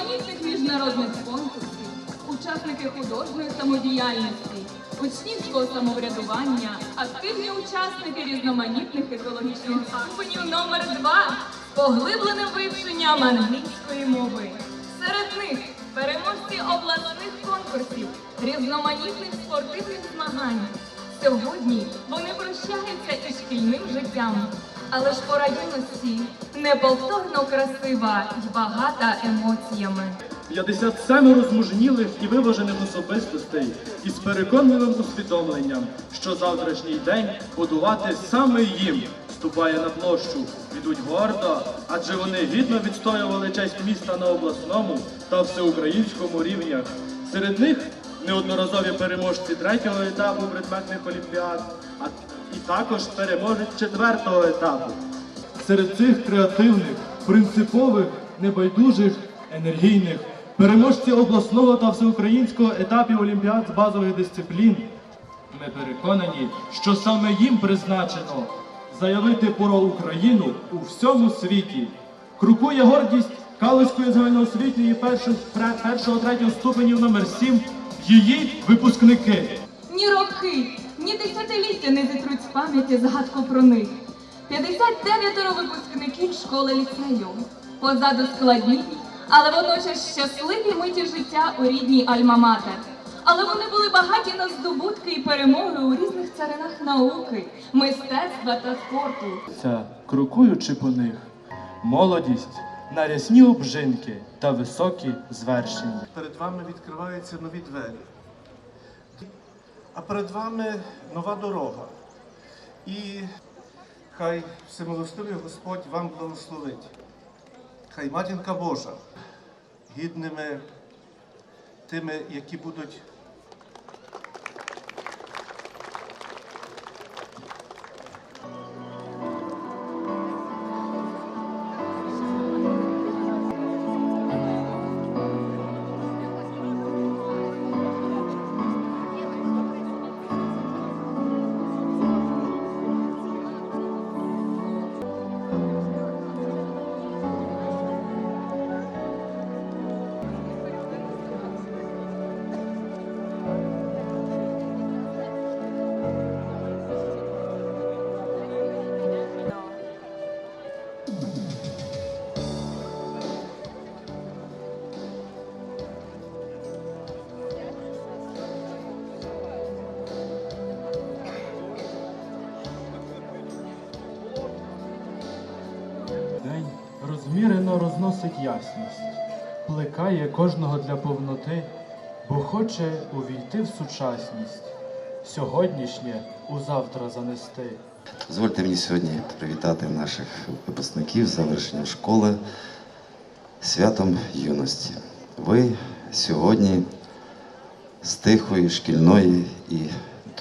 різноманітних міжнародних конкурсів, учасники художньої самодіяльності, учнівського самоврядування, активні учасники різноманітних екологічних ступенів номер 2 поглиблене вивчення англійської мови. Серед них переможці обласних конкурсів, різноманітних спортивних змагань. Сьогодні вони прощаються із шкільним життям. Але ж пора юності неповторно красива й багата емоціями. 57 розмужнілих і виважених особистостей із переконливим усвідомленням, що завтрашній день будувати саме їм ступає на площу, йдуть гордо, адже вони гідно відстоювали честь міста на обласному та всеукраїнському рівнях. Серед них неодноразові переможці третього етапу предметних олімпіад, а і також переможець четвертого етапу. Серед цих креативних, принципових, небайдужих, енергійних, переможці обласного та всеукраїнського етапів олімпіад з базових дисциплін. Ми переконані, що саме їм призначено заявити про Україну у всьому світі. Крокує гордість Калицької загальноосвітньої першого, першого третього ступенів номер 7 її випускники. Ні роки, ні десятиліття не зітруть з пам'яті згадку про них. 59 випускників школи ліцею. Позаду складні, але водночас щасливі миті життя у рідній Альма-Матер. Але вони були багаті на здобутки і перемоги у різних царинах науки, мистецтва та спорту. Ця, крокуючи по них, молодість, нарясні обжинки та високі звершення. перед вами відкриваються нові двері. А перед вами нова дорога. І хай всемилостивий Господь вам благословить. Хай матінка Божа гідними тими, які будуть розмірено розносить ясність, плекає кожного для повноти, бо хоче увійти в сучасність, сьогоднішнє у завтра занести. Дозвольте мені сьогодні привітати наших випускників з завершенням школи святом юності. Ви сьогодні з тихої, шкільної і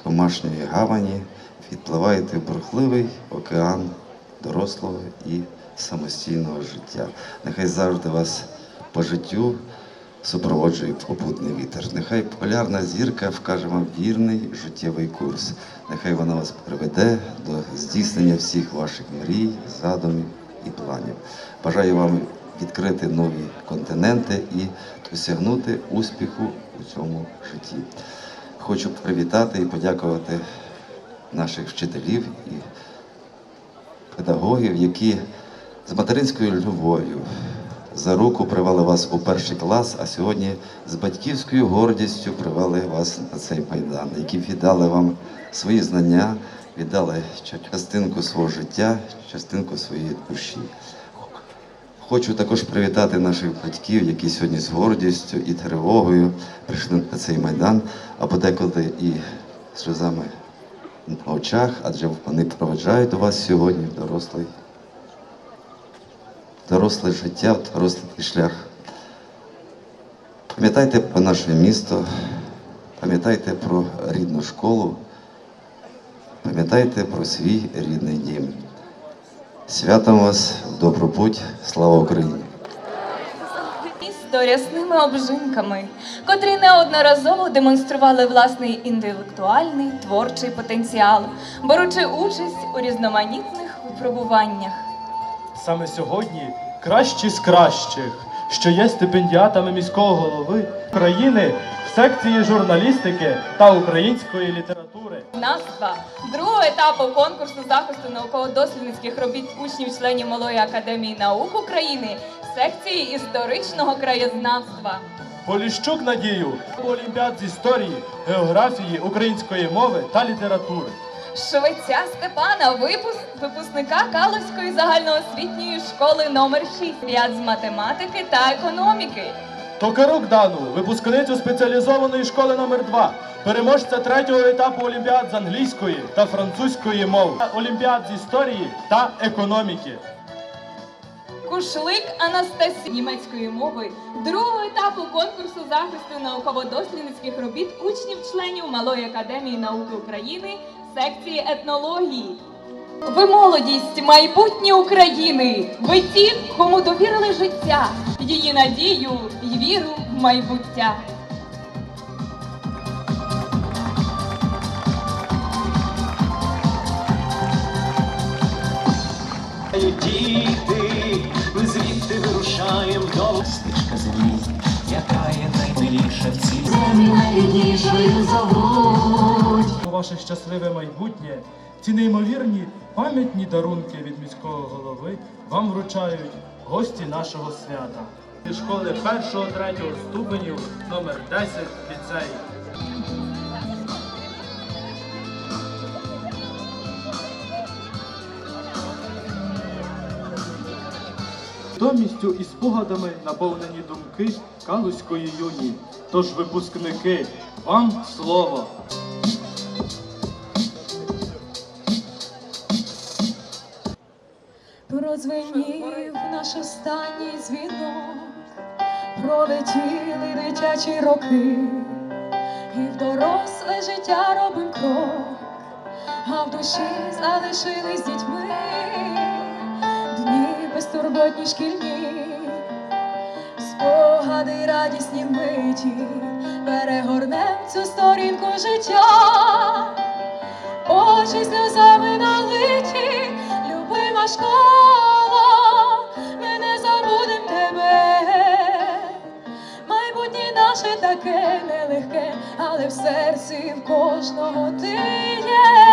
домашньої гавані відпливаєте в бурхливий океан дорослого і самостійного життя. Нехай завжди вас по життю супроводжує попутний вітер. Нехай полярна зірка вкаже вам вірний життєвий курс. Нехай вона вас приведе до здійснення всіх ваших мрій, задумів і планів. Бажаю вам відкрити нові континенти і досягнути успіху у цьому житті. Хочу привітати і подякувати наших вчителів і педагогів, які з материнською любов'ю за руку привели вас у перший клас, а сьогодні з батьківською гордістю привели вас на цей майдан, які віддали вам свої знання, віддали частинку свого життя, частинку своєї душі. Хочу також привітати наших батьків, які сьогодні з гордістю і тривогою прийшли на цей майдан, а подекуди і сльозами на очах, адже вони проведжають вас сьогодні дорослий, доросле життя, дорослий шлях. Пам'ятайте про наше місто, пам'ятайте про рідну школу, пам'ятайте про свій рідний дім. Святом вас добру путь, слава Україні! Місто рясними обжинками, котрі неодноразово демонстрували власний інтелектуальний творчий потенціал, беручи участь у різноманітних випробуваннях. Саме сьогодні кращі з кращих, що є стипендіатами міського голови країни, секції журналістики та української літератури. Назва другого етапу конкурсу захисту науково-дослідницьких робіт учнів-членів Малої академії наук України секції історичного краєзнавства. Поліщук Надію Олімпіад з історії, географії, української мови та літератури. Швеця Степана, випуск випускника Каловської загальноосвітньої школи номер 6 ряд з математики та економіки. Токарук Дану, випускницю спеціалізованої школи номер 2 переможця третього етапу Олімпіад з англійської та французької мов, Олімпіад з історії та економіки. Кушлик Анастасія німецької мови другого етапу конкурсу захисту науково-дослідницьких робіт учнів-членів Малої академії науки України секції етнології. Ви молодість, майбутнє України. Ви ті, кому довірили життя, її надію й віру в майбуття. Діти, ми звідти вирушаємо до стежка землі, яка є наймиліша в цій У ваше щасливе майбутнє ці неймовірні пам'ятні дарунки від міського голови вам вручають гості нашого свята. Зі школи 1-3 ступенів номер 10 ліцей. Домістю і спогадами наповнені думки Калузької юні. Тож, випускники, вам слово. Прозвенів наш останній дзвінок, пролетіли дитячі роки, і в доросле життя робим крок, а в душі залишились дітьми, дні безтурботні шкільні, спогади радісні миті, перегорнем цю сторінку життя. Очі сльозами налиті, любима школа, таке нелегке, але в серці в кожного ти є.